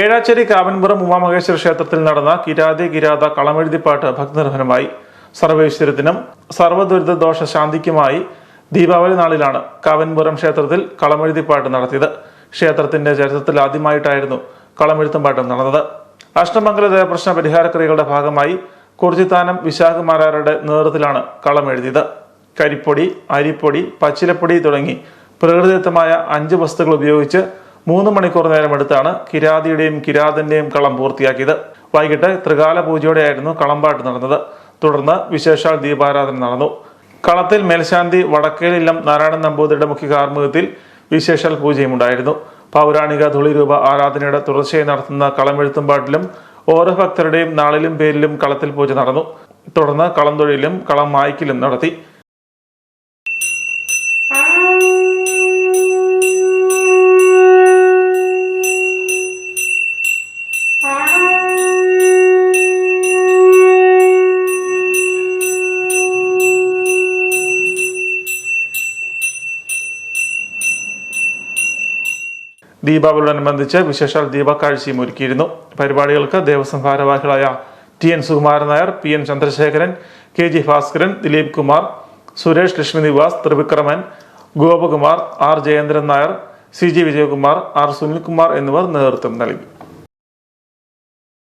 ഏഴാച്ചേരി കാവൻപുറം ഉമാമഹേശ്വര ക്ഷേത്രത്തിൽ നടന്ന കിരാതി കിരാത കളമെഴുതിപ്പാട്ട് ഭക്തനിർഭരമായി സർവേശ്വരത്തിനും സർവദുരിത ദോഷ ശാന്തിക്കുമായി ദീപാവലി നാളിലാണ് കാവൻപുരം ക്ഷേത്രത്തിൽ കളമെഴുതിപ്പാട്ട് നടത്തിയത്. ക്ഷേത്രത്തിന്റെ ചരിത്രത്തിൽ ആദ്യമായിട്ടായിരുന്നു കളമെഴുത്തുംപാട്ടും നടന്നത്. അഷ്ടമംഗല ദേവപ്രശ്ന പരിഹാരക്രിയകളുടെ ഭാഗമായി കുർജിത്താനം വിശാഖമാരാരുടെ നേതൃത്വത്തിലാണ് കളമെഴുതിയത്. കരിപ്പൊടി അരിപ്പൊടി പച്ചിലപ്പൊടി തുടങ്ങി പ്രകൃതിദത്തമായ അഞ്ച് വസ്തുക്കൾ ഉപയോഗിച്ച് മൂന്ന് മണിക്കൂർ നേരമെടുത്താണ് കിരാതിയുടെയും കിരാതന്റെയും കളം പൂർത്തിയാക്കിയത്. വൈകിട്ട് ത്രികാല പൂജയോടെയായിരുന്നു കളമ്പാട്ട് നടന്നത്. തുടർന്ന് വിശേഷാൽ ദീപാരാധന നടന്നു. കളത്തിൽ മേൽശാന്തി വടക്കേലില്ലം നാരായണൻ നമ്പൂതിരിയുടെ മുഖ്യ കാർമ്മികത്തിൽ വിശേഷാൽ പൂജയും ഉണ്ടായിരുന്നു. പൗരാണിക ധുളിരൂപ ആരാധനയുടെ തുടർച്ചയായി നടത്തുന്ന കളമെഴുത്തുംപാട്ടിലും ഓരോ ഭക്തരുടെയും നാളിലും പേരിലും കളത്തിൽ പൂജ നടന്നു. തുടർന്ന് കളം തൊഴിലും കളം മായ്ക്കിലും നടത്തി. ദീപാവലിയോടനുബന്ധിച്ച് വിശേഷാൽ ദീപക്കാഴ്ചയും ഒരുക്കിയിരുന്നു. പരിപാടികൾക്ക് ദേവസ്വം ഭാരവാഹികളായ T N Sukumaran Nair P N Chandrasekharan K G Bhaskaran Dileep Kumar Suresh Lakshmi Nivas Thrivikraman Gopakumar R Jayendran Nair C G Vijayakumar R Sunilkumar എന്നിവർ നേതൃത്വം നൽകി.